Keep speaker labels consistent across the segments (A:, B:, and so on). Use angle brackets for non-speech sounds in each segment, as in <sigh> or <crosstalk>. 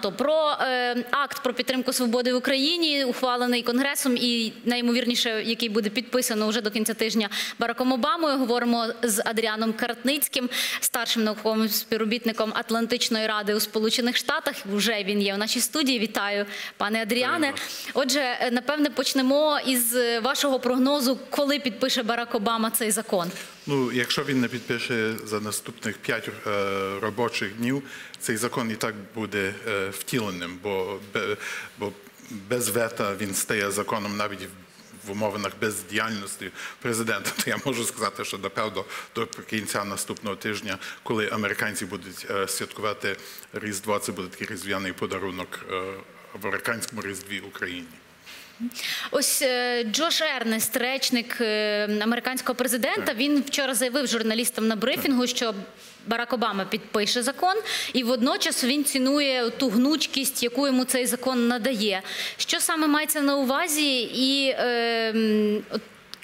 A: То про е, акт про підтримку свободи в Україні, ухвалений конгресом, і найімовірніше, який буде підписано вже до кінця тижня Бараком Обамою. Говоримо з Адріаном Каратницьким, старшим науковим співробітником Атлантичної ради у Сполучених Штатах. Вже він є у нашій студії. Вітаю, пане Адріане. Отже, е, напевне, почнемо із вашого прогнозу, коли підпише Барак Обама цей закон.
B: Ну, якщо він не підпише за наступних п'ять е, робочих днів, цей закон і так буде е, втіленим, бо, бо без вета він стає законом навіть в- в умовах бездіяльності президента. То я можу сказати, що напевно до кінця наступного тижня, коли американці будуть е, святкувати Різдво, це буде такий різдвяний подарунок в американському різдві Україні.
A: Ось е, Джош Ернест, речник е, американського президента, він вчора заявив журналістам на брифінгу, що Барак Обама підпише закон, і водночас він цінує ту гнучкість, яку йому цей закон надає. Що саме мається на увазі? І е,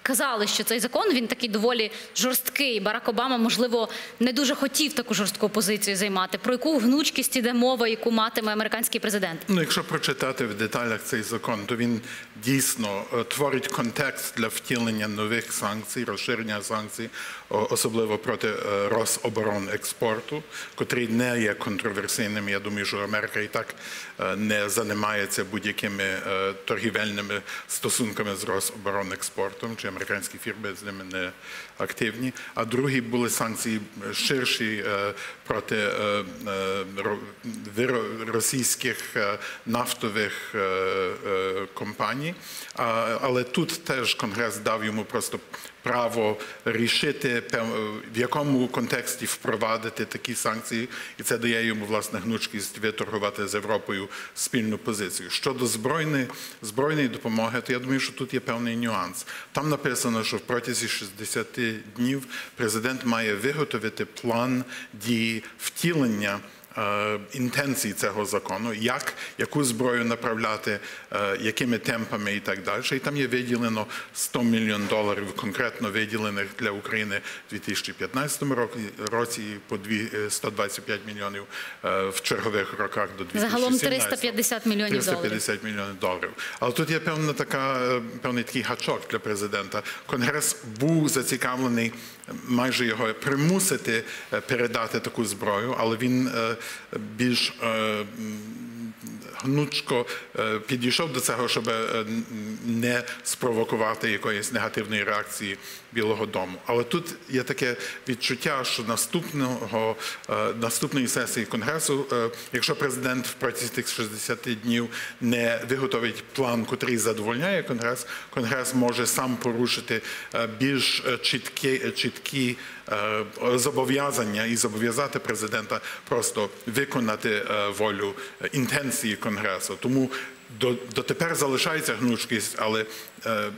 A: казали, що цей закон він такий доволі жорсткий. Барак Обама, можливо, не дуже хотів таку жорстку позицію займати. Про яку гнучкість іде мова, яку матиме американський президент?
B: Ну, якщо прочитати в деталях цей закон, то він дійсно е, творить контекст для втілення нових санкцій, розширення санкцій, особливо проти е, Рособоронекспорту, котрий не є контроверсійним. Я думаю, що Америка і так е, не займається будь-якими е, торгівельними стосунками з Рособоронекспортом, чи американські фірми з ними не активні. А другі були санкції ширші проти російських нафтових компаній. Але тут теж Конгрес дав йому просто право рішити, в якому контексті впровадити такі санкції, і це дає йому власне гнучкість виторгувати з Європою спільну позицію. Щодо збройної збройної допомоги, то я думаю, що тут є певний нюанс. Там написано, що в протязі 60 днів президент має виготовити план дії втілення інтенцій цього закону, як яку зброю направляти, е, якими темпами і так далі. І там є виділено 100 мільйон доларів, конкретно виділених для України в 2015 році, по дві- е, 125 мільйонів е, в чергових роках до 2017.
A: Загалом 350 мільйонів доларів.
B: 350 мільйонів доларів. Але тут є певна така, е, певний такий гачок для президента. Конгрес був зацікавлений майже його примусити е, передати таку зброю, але він е, більш е, гнучко е, підійшов до цього, щоб е, не спровокувати якоїсь негативної реакції Білого Дому. Але тут є таке відчуття, що наступного наступної сесії конгресу, якщо президент в протязі тих 60 днів не виготовить план, котрий задовольняє конгрес, конгрес може сам порушити більш чіткі, чіткі зобов'язання і зобов'язати президента просто виконати волю інтенції конгресу. Тому до, дотепер залишається гнучкість, але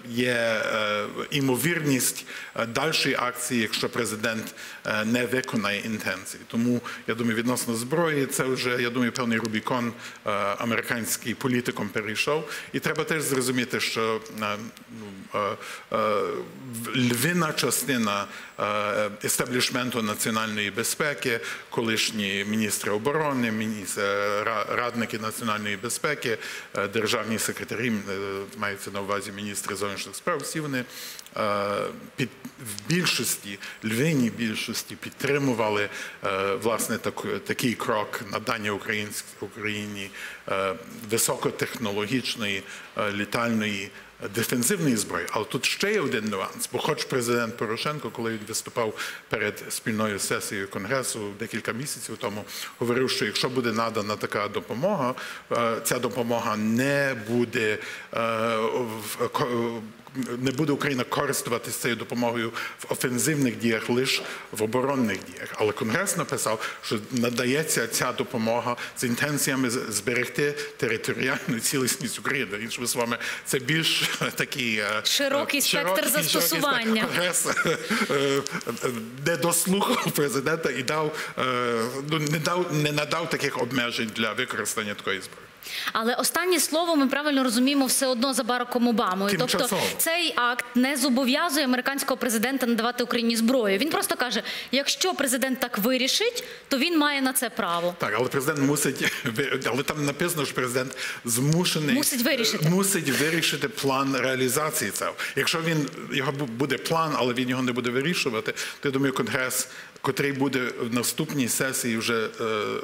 B: є е, імовірність е, дальшої акції, якщо президент е, не виконає інтенції. Тому я думаю, відносно зброї, це вже я думаю, певний Рубікон е, американський політиком перейшов. І треба теж зрозуміти, що е, ну, е, е, львина частина е, естеблішменту національної безпеки, колишні міністри оборони, міністр, радники національної безпеки, е, державні секретарі, е, мається на увазі міністри зовнішніх справ, всі вони е, під, в більшості, львиній більшості підтримували е, власне так, такий крок надання Україні е, високотехнологічної літальної дефенсивної зброї. Але тут ще є один нюанс, бо хоч президент Порошенко, коли він виступав перед спільною сесією Конгресу декілька місяців тому, говорив, що якщо буде надана така допомога, е, ця допомога не буде е, ко- не буде Україна користуватися цією допомогою в офензивних діях, лише в оборонних діях. Але Конгрес написав, що надається ця допомога з інтенціями зберегти територіальну цілісність України. Іншими словами, це більш <laughs> такий е,
A: Широкий
B: е,
A: спектр
B: широкий- широкий
A: застосування.
B: Конгрес е, не дослухав президента і дав ну не дав не надав таких обмежень для використання такої зброї.
A: Але останнє слово ми правильно розуміємо все одно за Бараком Обамою. Тобто цей акт не зобов'язує американського президента надавати Україні зброю. Він просто каже: якщо президент так вирішить, то він має на це право.
B: Так, але президент мусить але там написано, що президент змушений
A: Мусить вирішити.
B: мусить вирішити план реалізації цього. Якщо він його буде план, але він його не буде вирішувати, то я думаю, конгрес, котрий буде в наступній сесії вже е, е,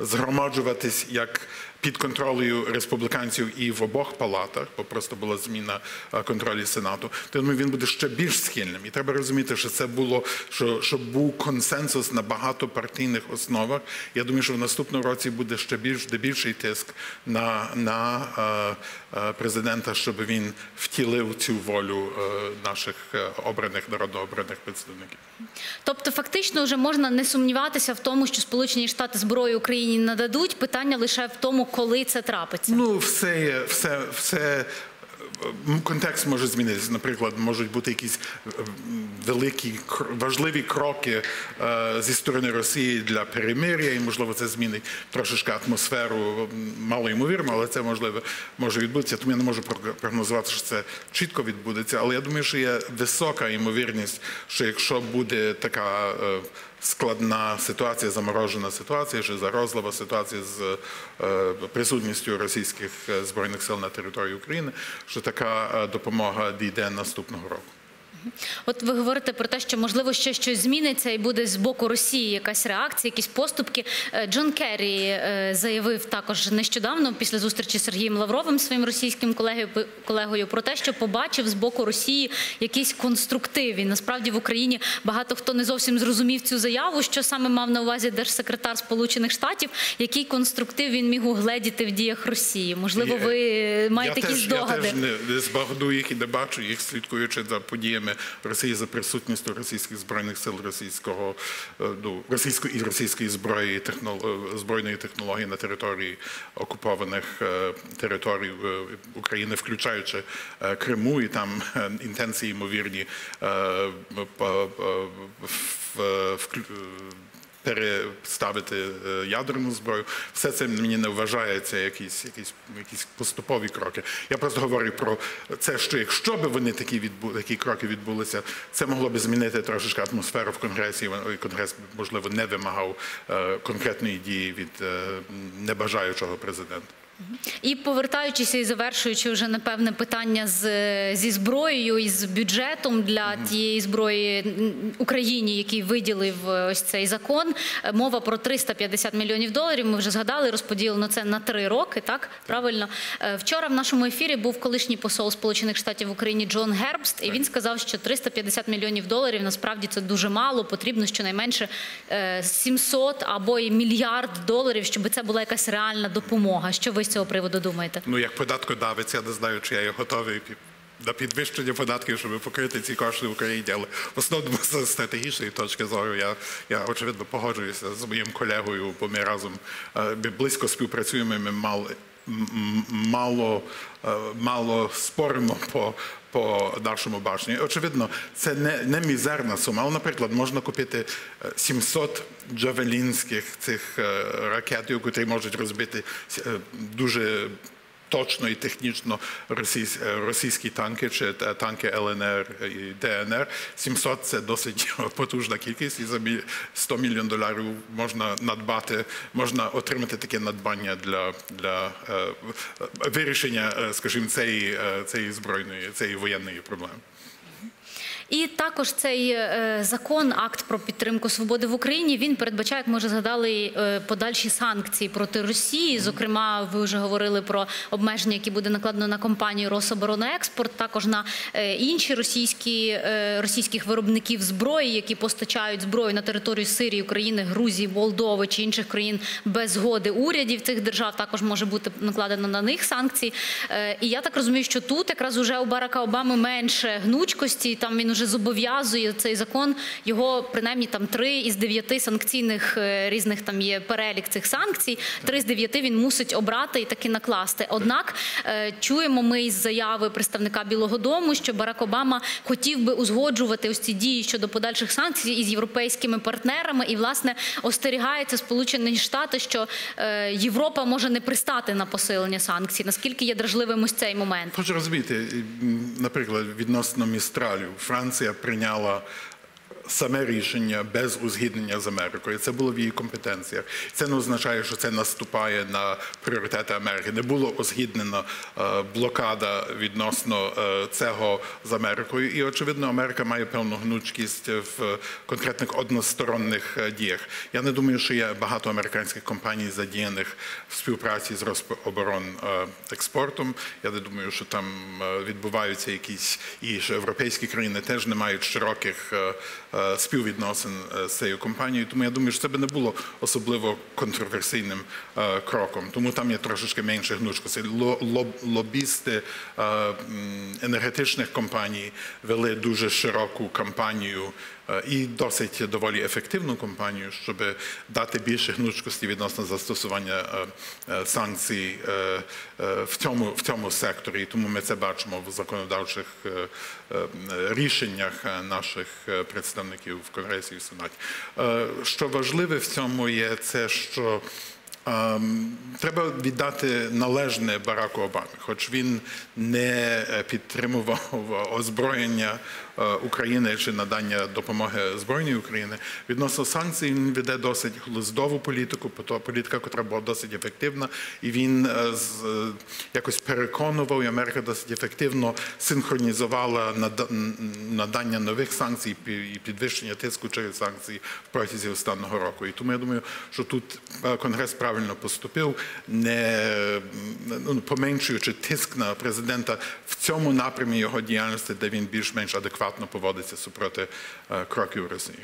B: згромаджуватись як під контролею республіканців і в обох палатах, бо просто була зміна е, контролю сенату, то думаю, він буде ще більш схильним. І треба розуміти, що це було що, що був консенсус на багатопартійних основах. Я думаю, що в наступному році буде ще більш де більший тиск на, на е, е, президента, щоб він втілив цю волю наших обраних народно обраних представників.
A: Тобто, фактично, вже можна не сумніватися в тому, що Сполучені Штати зброю Україні нададуть. Питання лише в тому, коли це трапиться.
B: Ну, все, все, все. Контекст може змінитися. Наприклад, можуть бути якісь е, великі важливі кроки е, зі сторони Росії для перемир'я, і можливо це змінить трошечки атмосферу. Мало ймовірно, але це можливо може відбутися. Тому я не можу прог- прогнозувати, що це чітко відбудеться. Але я думаю, що є висока ймовірність, що якщо буде така е, складна ситуація, заморожена ситуація, чи зарозлива ситуація з е, присутністю російських е, збройних сил на території України, що така е, допомога дійде наступного року.
A: От ви говорите про те, що можливо ще щось зміниться і буде з боку Росії якась реакція, якісь поступки. Е, Джон Керрі е, заявив також нещодавно після зустрічі з Сергієм Лавровим, своїм російським колегою, колегою, про те, що побачив з боку Росії якийсь конструктив. І насправді в Україні багато хто не зовсім зрозумів цю заяву, що саме мав на увазі держсекретар Сполучених Штатів, який конструктив він міг угледіти в діях Росії. Можливо, ви е, маєте
B: я
A: якісь
B: теж,
A: здогади.
B: Я теж не, не збагну їх і не бачу їх, слідкуючи за подіями Росії, за присутністю російських збройних сил, російського е, ну, російської і російської зброї технол- збройної технології на території окупованих е, територій е, України, включаючи е, Криму, і там е, інтенції ймовірні е, в- переставити е, ядерну зброю. Все це мені не вважається якісь, якісь, якісь поступові кроки. Я просто говорю про це, що якщо б вони такі відбу, такі кроки відбулися, це могло б змінити трошечки атмосферу в конгресі. і Конгрес можливо не вимагав е, конкретної дії від е, небажаючого президента.
A: І повертаючися і завершуючи вже напевне питання з зі зброєю і з бюджетом для тієї зброї Україні, який виділив е, ось цей закон. Е, Мова про 350 мільйонів доларів. Ми вже згадали, розподілено це на три роки. Так правильно Е, вчора в нашому ефірі був колишній посол Сполучених Штатів в Україні Джон Гербст, і він сказав, що 350 мільйонів доларів насправді це дуже мало. Потрібно щонайменше е, 700 або і мільярд доларів, щоб це була якась реальна допомога. Що ви з цього приводу думаєте?
B: Ну як податкодавець, я не знаю, чи я є готовий на підвищення податків, щоб покрити ці кошти в Україні, але в основному з стратегічної точки зору я, я очевидно погоджуюся з моїм колегою, бо ми разом е, ми близько співпрацюємо. Ми мали мало, е, мало споримо по. По нашому баченню. Очевидно, це не, не мізерна сума. Наприклад, можна купити е, 700 джавелінських цих е, ракет, які можуть розбити е, дуже точно і технічно е, російські танки чи танки ЛНР і ДНР. 700 – це досить <laughs> потужна кількість, і за 100 мільйон доларів можна надбати, можна отримати таке надбання для, для е, вирішення, е, скажімо, цієї, е, цієї збройної, цієї воєнної проблеми.
A: І також цей е, закон, акт про підтримку свободи в Україні, він передбачає, як ми вже згадали, е, подальші санкції проти Росії. Зокрема, ви вже говорили про обмеження, які буде накладено на компанію Рособоронекспорт, також на е, інші російські російських виробників зброї, які постачають зброю на територію Сирії, України, Грузії, Молдови чи інших країн без згоди урядів цих держав. Також може бути накладено на них санкції. І я так розумію, що тут якраз уже у Барака Обами менше гнучкості. Там він вже зобов'язує цей закон його принаймні там три із дев'яти санкційних е, різних там є перелік цих санкцій. Три з дев'яти він мусить обрати і таки накласти. Однак е, чуємо ми із заяви представника Білого Дому, що Барак Обама хотів би узгоджувати ось ці дії щодо подальших санкцій із європейськими партнерами, і власне остерігається Сполучені Штати, що е, Європа може не пристати на посилення санкцій. Наскільки є дражливим ось цей момент?
B: Хочу розуміти, наприклад, відносно Містралю, Франція прийняла саме рішення без узгіднення з Америкою. Це було в її компетенціях. Це не означає, що це наступає на пріоритети Америки. Не було узгіднено е, блокада відносно е, цього з Америкою. І очевидно, Америка має певну гнучкість в конкретних односторонніх е, діях. Я не думаю, що є багато американських компаній задіяних в співпраці з Роспоборонекспортом. Я не думаю, що там відбуваються якісь і що європейські країни теж не мають широких співвідносин е, з цією компанією. Тому я думаю, що це би не було особливо контроверсійним е, кроком. Тому там є трошечки менше гнучкості. Ло- Лобісти е, енергетичних компаній вели дуже широку кампанію е, і досить доволі ефективну компанію, щоб дати більше гнучкості відносно застосування е, е, санкцій е, е, в цьому в цьому секторі. Тому ми це бачимо в законодавчих е, е, рішеннях е, наших е, представників в Конгресі і Сенаті. Е, Що важливе в цьому є, це що Треба віддати належне Бараку Обамі, хоч він не е, підтримував озброєння е, України чи надання допомоги Збройній України. Відносно санкцій він веде досить глуздову політику, політика, яка була досить ефективна, і він е, е, якось переконував, і Америка досить ефективно синхронізувала нада- надання нових санкцій і підвищення тиску через санкції в протязі останнього року. І тому я думаю, що тут е, Конгрес правильно поступив, не ну, поменшуючи тиск на президента в цьому напрямі його діяльності, де він більш-менш адекватно поводиться супроти е, кроків Росії.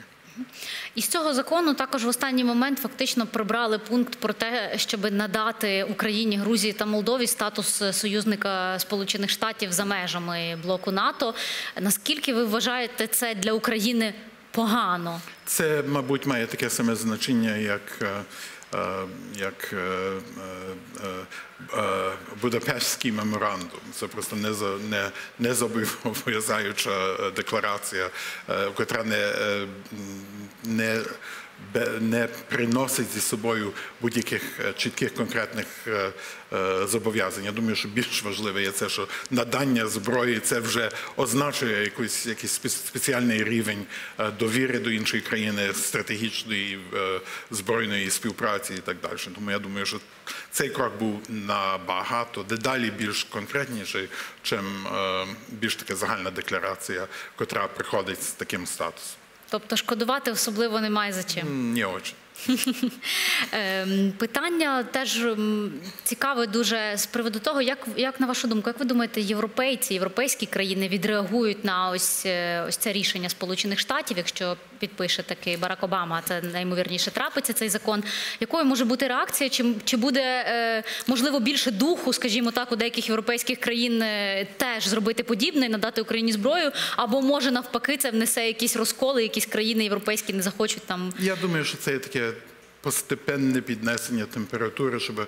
A: Із цього закону також в останній момент фактично прибрали пункт про те, щоб надати Україні, Грузії та Молдові статус союзника Сполучених Штатів за межами блоку НАТО. Наскільки ви вважаєте це для України погано?
B: Це, мабуть, має таке саме значення, як, е, е, як е, е, е, Будапештський меморандум. Це просто не, не, не зобов'язаюча е, декларація, е, котра не, е, не, не приносить зі собою будь-яких е, чітких конкретних е, е, зобов'язань. Я думаю, що більш важливе є це, що надання зброї це вже означує якийсь, спеціальний рівень довіри до іншої країни, стратегічної збройної співпраці і так далі. Тому я думаю, що цей крок був набагато дедалі більш конкретніший, чим більш така загальна декларація, котра приходить з таким статусом.
A: Тобто шкодувати особливо немає за чим.
B: Не очень. <laughs>
A: Ем, Питання теж цікаве дуже з приводу того, як, як на вашу думку, як ви думаєте, європейці, європейські країни відреагують на ось, е, ось це рішення Сполучених Штатів, якщо підпише таки Барак Обама, це наймовірніше трапиться цей закон. Якою може бути реакція? Чи, чи буде е, можливо більше духу, скажімо так, у деяких європейських країн е, теж зробити подібне, надати Україні зброю? Або може навпаки це внесе якісь розколи, якісь країни європейські не захочуть там
B: Я думаю, що це є постепенне піднесення температури, щоб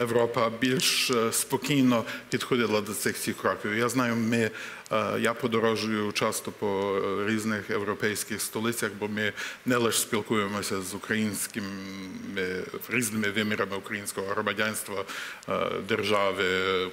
B: Європа більш е, спокійно підходила до цих всіх кроків. Я знаю, ми, я подорожую часто по е, різних європейських столицях, бо ми не лише спілкуємося з українськими різними вимірами українського громадянства, е, держави,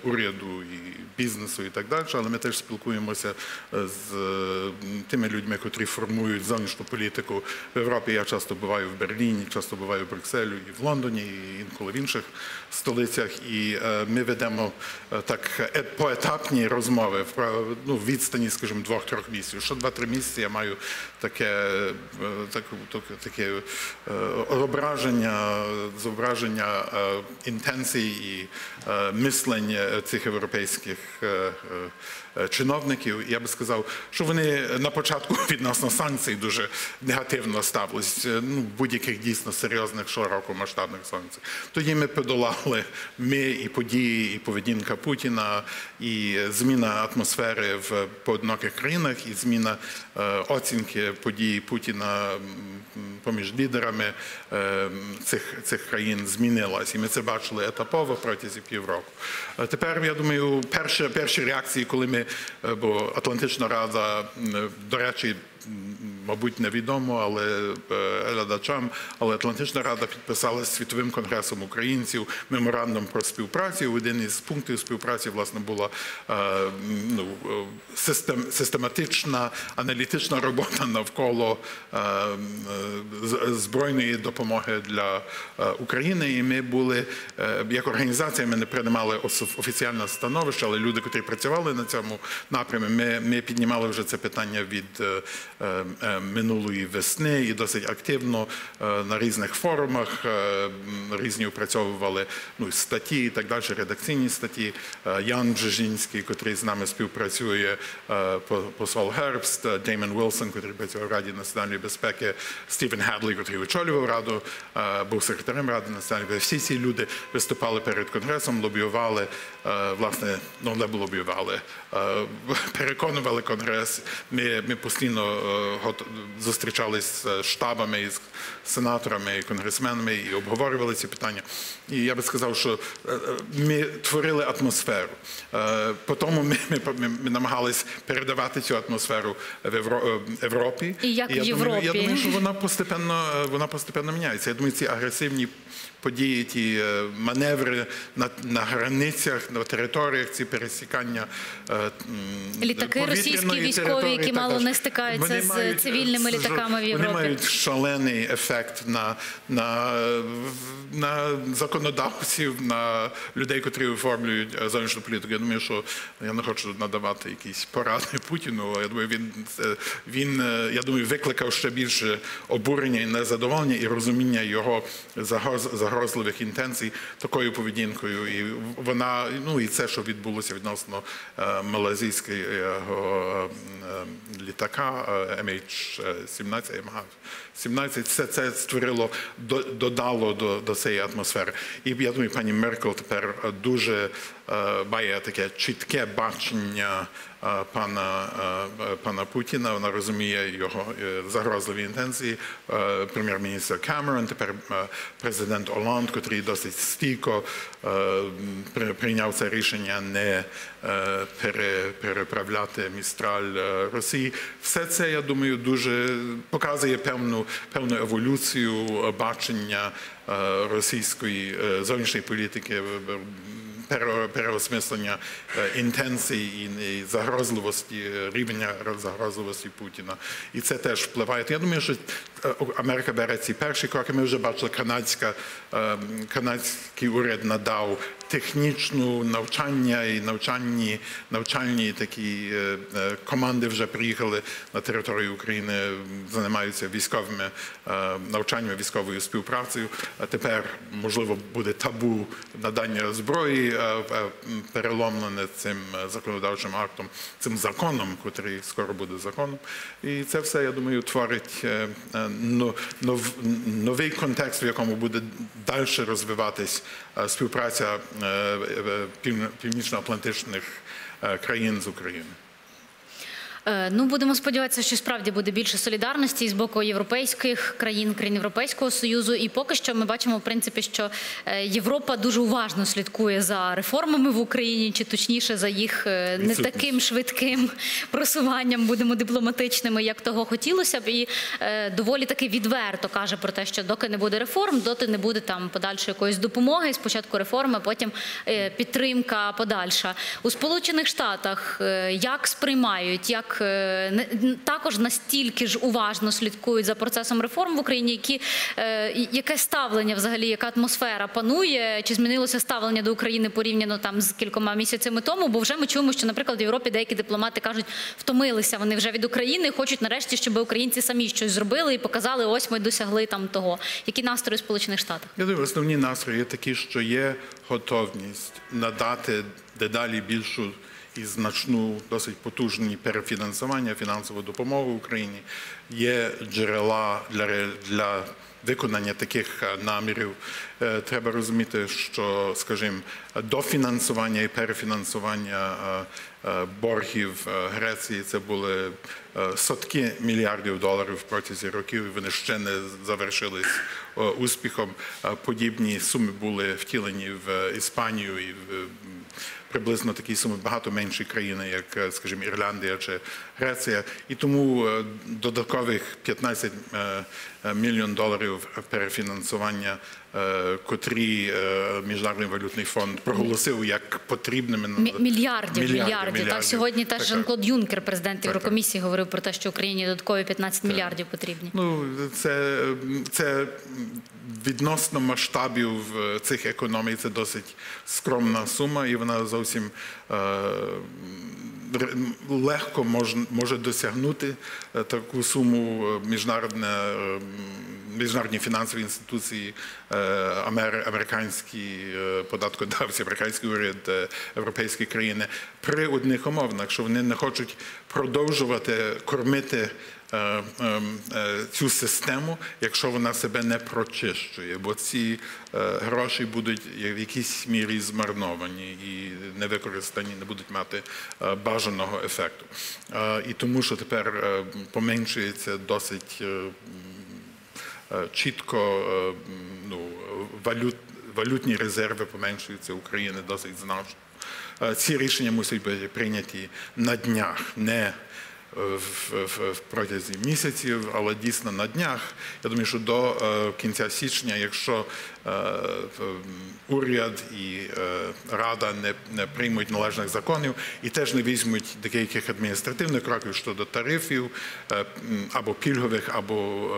B: уряду і бізнесу і так далі, але ми теж спілкуємося з е, тими людьми, котрі формують зовнішню політику в Європі. Я часто буваю в Берліні, часто буваю в Брюсселі і в Лондоні, і інколи в інших столицях. І е, ми ведемо е, так е- поетапні розмови в ну, відстані, скажімо, двох-трьох місяців. Що два-три місяці я маю таке, так, так, таке зображення, зображення інтенцій і мислень цих європейських чиновників. Я би сказав, що вони на початку <laughs> відносно санкцій дуже негативно ставились. Ну, будь-яких дійсно серйозних широкомасштабних санкцій. Тоді ми подолали ми і події, і поведінка Путіна, і зміна атмосфери в поодиноких країнах, і зміна е, оцінки подій Путіна поміж лідерами е, цих, цих країн змінилась. І ми це бачили етапово протягом півроку. Е, Тепер, я думаю, перші, перші реакції, коли ми, бо Атлантична Рада, до речі, мабуть, невідомо, але е, глядачам, але Атлантична Рада підписала з Світовим конгресом українців меморандум про співпрацю. Один із пунктів співпраці, власне, була е, ну, систем, систематична аналітична робота навколо е, збройної допомоги для України. І ми були як організація, ми не приймали офіційне становище, але люди, які працювали на цьому напрямі, ми, ми піднімали вже це питання від минулої весни і досить активно е, на різних форумах. е, Різні опрацьовували ну, статті і так далі, редакційні статті. Е, Ян Бжежинський, який з нами співпрацює, посол Гербст, Деймон Вілсон, який працює в Раді національної безпеки, Стівен Гедлі, який очолював Раду, був секретарем Ради національної безпеки. Всі ці люди виступали перед Конгресом, лобіювали, власне, ну не лобіювали, переконували Конгрес. Ми, ми постійно е, гот- зустрічались з штабами, з сенаторами, і конгресменами і обговорювали ці питання. І я би сказав, що е, е, ми творили атмосферу. Е, По тому ми, ми, ми, намагались передавати цю атмосферу в Євро- е, Європі.
A: І як в
B: я Думаю, я думаю, що вона <laughs> постепенно, е, вона постепенно міняється. Я думаю, ці агресивні події, ті е, маневри на, на границях, на територіях, ці пересікання е,
A: Літаки російські військові, які мало не стикаються з
B: мають,
A: цивільними літаками в Європі.
B: Вони мають шалений ефект на, на, на законодавців, на людей, котрі оформлюють е, зовнішню політику. Я думаю, що я не хочу надавати якісь поради Путіну. Я думаю, він, він я думаю, викликав ще більше обурення і незадоволення і розуміння його загроз- загрозливих інтенцій такою поведінкою. І вона, ну і це, що відбулося відносно е, малазійського е, літака е, MH17, MH17, все це створило, до- додало до, до цієї атмосфери. І я думаю, пані Меркел тепер дуже має таке чітке бачення пана, пана Путіна. Вона розуміє його е, загрозливі інтенції. Е, Прем'єр-міністр Камерон, тепер е, президент Оланд, який досить стійко при- прийняв це рішення не переправляти містраль Росії. Все це, я думаю, дуже показує певну, певну еволюцію бачення російської зовнішньої політики. Пере- переосмислення е, інтенцій і- загрозливості, е, рівня загрозливості Путіна. І це теж впливає. Я думаю, що е, Америка бере ці перші кроки. Ми вже бачили, канадська, канадський уряд надав технічну навчання і навчальні, навчальні такі команди вже приїхали на територію України, займаються військовими навчаннями, військовою співпрацею. А тепер можливо буде табу надання зброї, переломлене цим законодавчим актом, цим законом, який скоро буде законом. І це все, я думаю, творить но- нов- новий контекст, в якому буде далі розвиватись співпраця пів- північноатлантичних е, країн з Україною.
A: Е, Ну, будемо сподіватися, що справді буде більше солідарності з боку європейських країн, країн Європейського союзу. І поки що ми бачимо, в принципі, що е, Європа дуже уважно слідкує за реформами в Україні, чи точніше за їх е, не таким швидким просуванням, будемо дипломатичними, як того хотілося б. І доволі таки відверто каже про те, що доки не буде реформ, доти не буде там подальшої якоїсь допомоги. Спочатку реформи, потім підтримка подальша у Сполучених Штатах. Як сприймають, як як е, також настільки ж уважно слідкують за процесом реформ в Україні, які е, яке ставлення взагалі, яка атмосфера панує, чи змінилося ставлення до України порівняно там з кількома місяцями тому? Бо вже ми чуємо, що, наприклад, в Європі деякі дипломати кажуть, втомилися вони вже від України, хочуть нарешті, щоб українці самі щось зробили і показали, ось ми досягли там того. Які настрої Сполучених Штатах?
B: Я думаю, основні настрої такі, що є готовність надати дедалі більшу і значну, досить потужні перефінансування, фінансову допомогу Україні. Є джерела для, для виконання таких е, намірів. Е, Треба розуміти, що, скажімо, дофінансування і перефінансування е, боргів Греції це були сотки мільярдів доларів протязі років, і вони ще не завершились успіхом. Подібні суми були втілені в Іспанію і в приблизно такі суми багато менші країни, як, е, скажімо, Ірландія чи Греція. І тому е, додаткових 15 е, мільйон доларів перефінансування, котрі Міжнародний валютний фонд проголосив як потрібними на-
A: Мі- Мільярдів, мільярдів. Так сьогодні теж Жан-Клод Юнкер, президент. Єврокомісії, говорив про те, що Україні додаткові 15 мільярдів потрібні.
B: Ну, це, це відносно масштабів цих економій, це досить скромна сума, і вона зовсім е, легко мож, може досягнути е, таку суму е, Міжнародні фінансові інституції, амер- американські податкодавці, американський уряд, європейські країни. При одних умовах, що вони не хочуть продовжувати кормити цю систему, якщо вона себе не прочищує, бо ці е, гроші будуть в якійсь мірі змарновані і не використані, не будуть мати е, бажаного ефекту. Е, І тому, що тепер е, поменшується досить е, е, чітко е, ну, валют, валютні резерви поменшуються України досить значно. Е, Ці рішення мусять бути прийняті на днях, не в, в, протязі місяців, але дійсно на днях. Я думаю, що до е, кінця січня, якщо е, уряд і е, рада не, приймуть належних законів і теж не візьмуть деяких адміністративних кроків щодо тарифів е, або пільгових, або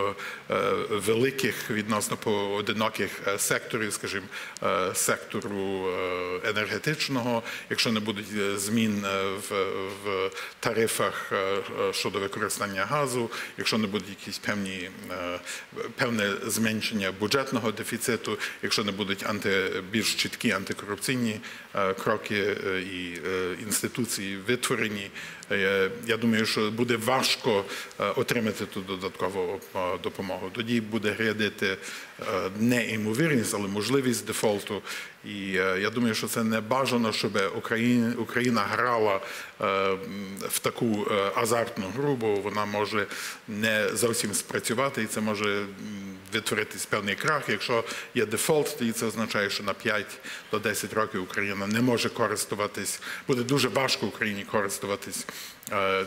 B: е, е, великих відносно поодиноких е, секторів, скажімо, е, сектору е, енергетичного, якщо не будуть е, змін е, в, тарифах е, е, щодо використання газу, якщо не будуть якісь певні е, певне зменшення бюджетного дефіциту, якщо не будуть анти, більш чіткі антикорупційні е, кроки е, і е, інституції витворені, я думаю, що буде важко отримати ту додаткову допомогу. Тоді буде грядити не імовірність, але можливість дефолту. І е, я думаю, що це не бажано, щоб Україна, Україна грала е, в таку е, азартну гру, бо вона може не зовсім спрацювати, і це може м, витворитись певний крах. Якщо є дефолт, тоді це означає, що на 5 до 10 років Україна не може користуватись, буде дуже важко Україні користуватись е,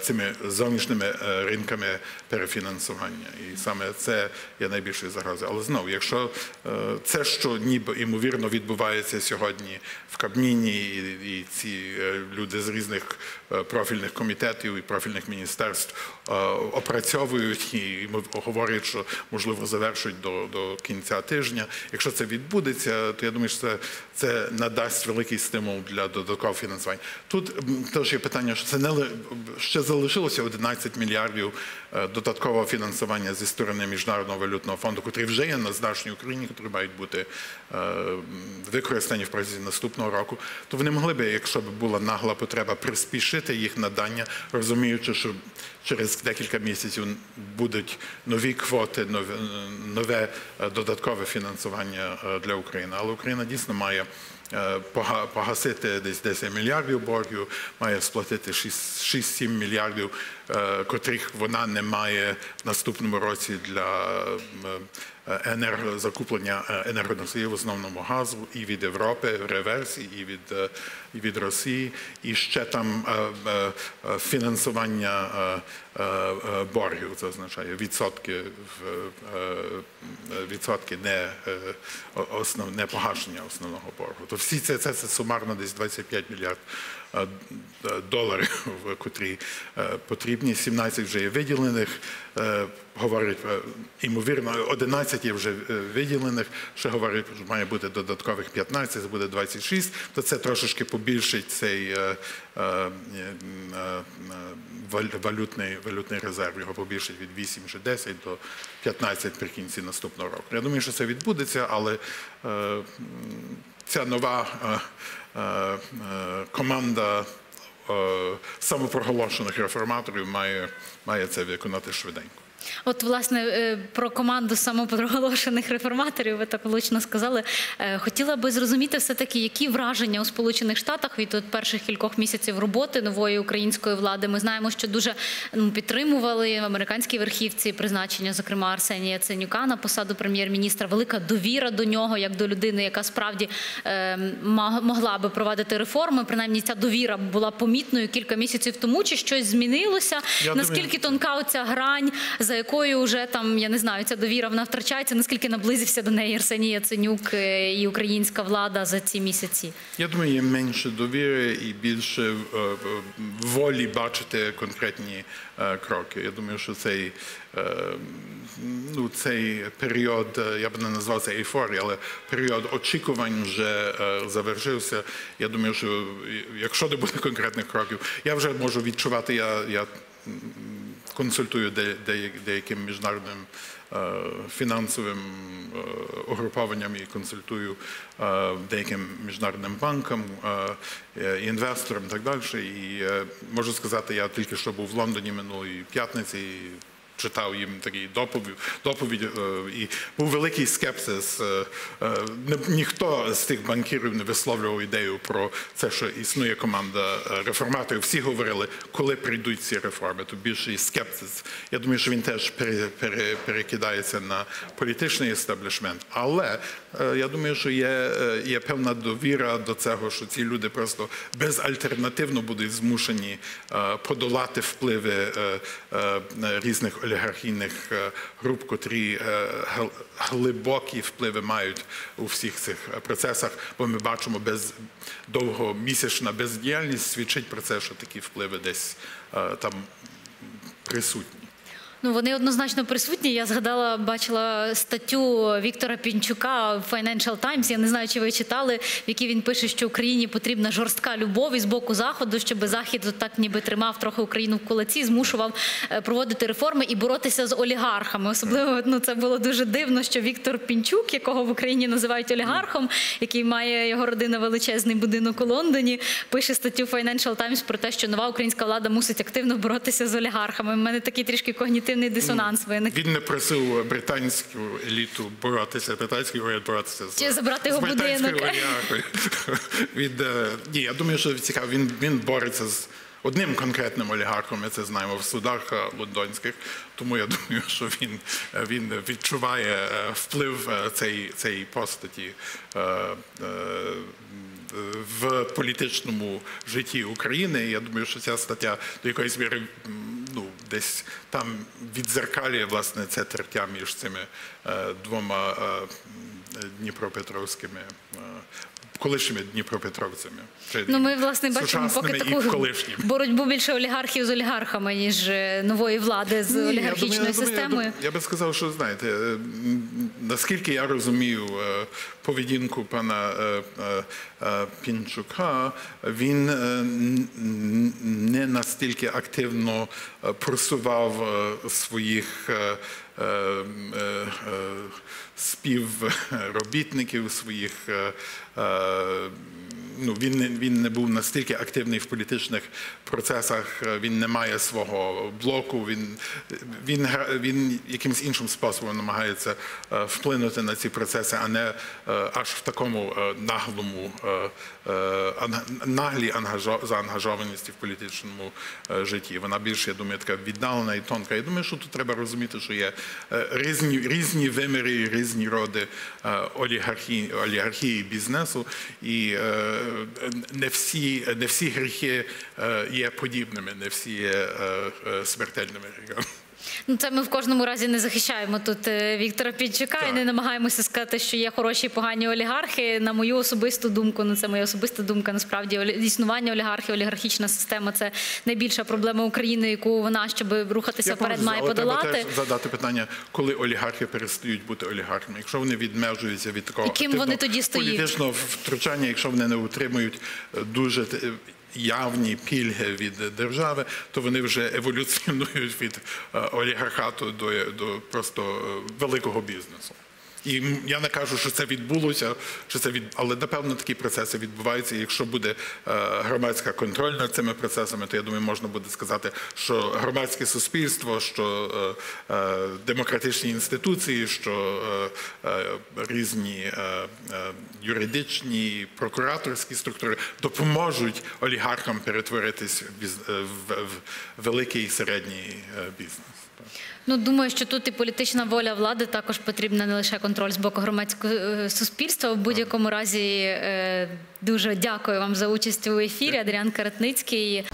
B: цими зовнішніми е, ринками перефінансування. І саме це є найбільшою загрозою. Але знову, якщо е, це, що ніби ймовірно відбувається сьогодні в Кабміні, і, ці е, люди з різних е, профільних комітетів і профільних міністерств е, опрацьовують і говорять, що можливо завершують до, до кінця тижня. Якщо це відбудеться, то я думаю, що це, це надасть великий стимул для додаткового фінансування. Тут теж є питання, що це не ще залишилося 11 мільярдів е, додаткового фінансування зі сторони міжнародного валютного фонду, котрі вже є на значній Україні, котрі мають бути е, використані в протязі наступного року. То вони могли би, якщо б була нагла потреба, приспішити їх надання, розуміючи, що через декілька місяців будуть нові квоти, нове, нове е, додаткове фінансування е, для України. Але Україна дійсно має е, погасити десь 10 мільярдів боргів, має сплатити 6 6-7 мільярдів, е, котрих вона не має в наступному році для е, е, енергозакуплення е, енергоносіїв, в основному газу і від Європи в реверсі, і від, е, Росії, і ще там фінансування боргів, це означає відсотки відсотки не основ погашення основного боргу. То всі це, це, це сумарно десь 25 мільярд доларів, <laughs> котрі е, потрібні. 17 вже є виділених. Е, Говорить, е, ймовірно, 11 є вже е, виділених, ще говорить, що має бути додаткових 15, це буде 26, то це трошечки побільшить цей е, е, е, е, вал- валютний, резерв, його побільшить від 8 чи 10 до 15 при кінці наступного року. Я думаю, що це відбудеться, але е, ця нова е, е, е, команда е, самопроголошених реформаторів має, має це виконати швиденько.
A: От, власне, е, про команду самопроголошених реформаторів, ви так влучно сказали. Е, Хотіла би зрозуміти все-таки, які враження у Сполучених Штатах від от перших кількох місяців роботи нової української влади. Ми знаємо, що дуже ну, підтримували в американській верхівці призначення, зокрема Арсенія Яценюка на посаду прем'єр-міністра. Велика довіра до нього, як до людини, яка справді е, могла би провадити реформи. Принаймні, ця довіра була помітною кілька місяців тому. Чи щось змінилося?
B: Я
A: Наскільки
B: думаю-
A: тонка оця грань, за якою вже там, я не знаю, ця довіра вона втрачається, наскільки наблизився до неї Арсеній Яценюк е, і українська влада за ці місяці?
B: Я думаю, є менше довіри і більше е, е, волі бачити конкретні кроки. Я думаю, що цей, ну, цей період, я б не назвав це ейфорії, але період очікувань вже завершився. Я думаю, що якщо не буде конкретних кроків, я вже можу відчувати, я, я консультую де, де, деяким міжнародним е, фінансовим е, угрупованням і консультую е, деяким міжнародним банкам, інвесторам і так далі. І можу сказати, я тільки що був в Лондоні минулої п'ятниці. Читав їм такий доповідь, доповідь е, і був великий скепсис. Е, е, Ніхто з тих банкірів не висловлював ідею про це, що існує команда реформаторів. Всі говорили, коли прийдуть ці реформи. То більший скепсис. Я думаю, що він теж пере- пере- перекидається на політичний естеблішмент. Але я думаю, що є, є певна довіра до цього, що ці люди просто безальтернативно будуть змушені подолати впливи різних олігархійних е, груп, котрі е, глибокі впливи мають у всіх цих процесах. Бо ми бачимо, без довгомісячна бездіяльність свідчить про це, що такі впливи десь е, там присутні.
A: Ну вони однозначно присутні. Я згадала, бачила статтю Віктора Пінчука в Financial Times, Я не знаю, чи ви читали, в якій він пише, що Україні потрібна жорстка любов із боку заходу, щоб захід так ніби тримав трохи Україну в кулаці, змушував е, проводити реформи і боротися з олігархами. Особливо ну це було дуже дивно, що Віктор Пінчук, якого в Україні називають олігархом, який має його родина величезний будинок у Лондоні, пише статтю Financial Times про те, що нова українська влада мусить активно боротися з олігархами. У мене такий трішки когнітивний дисонанс виник.
B: Він не просив британську еліту боротися, британський уряд боротися з,
A: Чи забрати його
B: з
A: будинок. <laughs>
B: Від, е, ні, я думаю, що цікаво, він, він бореться з одним конкретним олігархом, ми це знаємо в судах е, лондонських, тому я <laughs> думаю, що він, е, він відчуває вплив цієї, цієї постаті. в політичному житті України. Я думаю, що ця стаття до якоїсь міри ну, десь там відзеркалює власне це тертя між цими е, двома е, Дніпропетровськими. Колишніми Дніпропетровцями.
A: Ну, ми власне бачимо поки таку
B: колишніми.
A: боротьбу більше олігархів з олігархами, ніж е, нової влади з
B: Ні,
A: олігархічною
B: я думаю,
A: системою.
B: Я, би сказав, що знаєте, е, наскільки я розумію е, поведінку пана Пінчука, він не настільки активно просував своїх. Е, е, е, Співробітників своїх ну, він, він не був настільки активний в політичних процесах, е, він не має свого блоку, він, він, він якимось іншим способом намагається е, вплинути на ці процеси, а не е, аж в такому наглому, наглій ангажо- заангажованості в політичному житті. Вона більш, я думаю, така віддалена і тонка. Я думаю, що тут треба розуміти, що є різні, різні виміри, різні роди олігархії, олігархії бізнесу, і е, не всі, не всі гріхи е, є подібними, не всі є е, е, смертельними гріхами.
A: Ну, це ми в кожному разі не захищаємо тут е, Віктора Підчука
B: Так.
A: і не намагаємося сказати, що є хороші і погані олігархи. На мою особисту думку, ну це моя особиста думка. Насправді існування олігархів, олігархічна система це найбільша проблема України, яку вона, щоб рухатися вперед, має
B: але треба теж задати питання, коли олігархи перестають бути олігархами. Якщо вони відмежуються від такого
A: І ким
B: активного
A: вони тоді стають?
B: політичного втручання, якщо вони не утримують е, дуже е, явні пільги від держави, то вони вже еволюціонують від е, олігархату до, просто е, великого бізнесу. І я не кажу, що це відбулося, що це від... але напевно такі процеси відбуваються. І якщо буде е, громадська контроль над цими процесами, то я думаю, можна буде сказати, що громадське суспільство, що е, е, демократичні інституції, що різні юридичні прокураторські структури допоможуть олігархам перетворитись в, великий і середній бізнес.
A: Ну думаю, що тут і політична воля влади також потрібна не лише контроль з боку громадського е, суспільства. В будь-якому разі е, дуже дякую вам за участь у ефірі. Адріан Каратницький.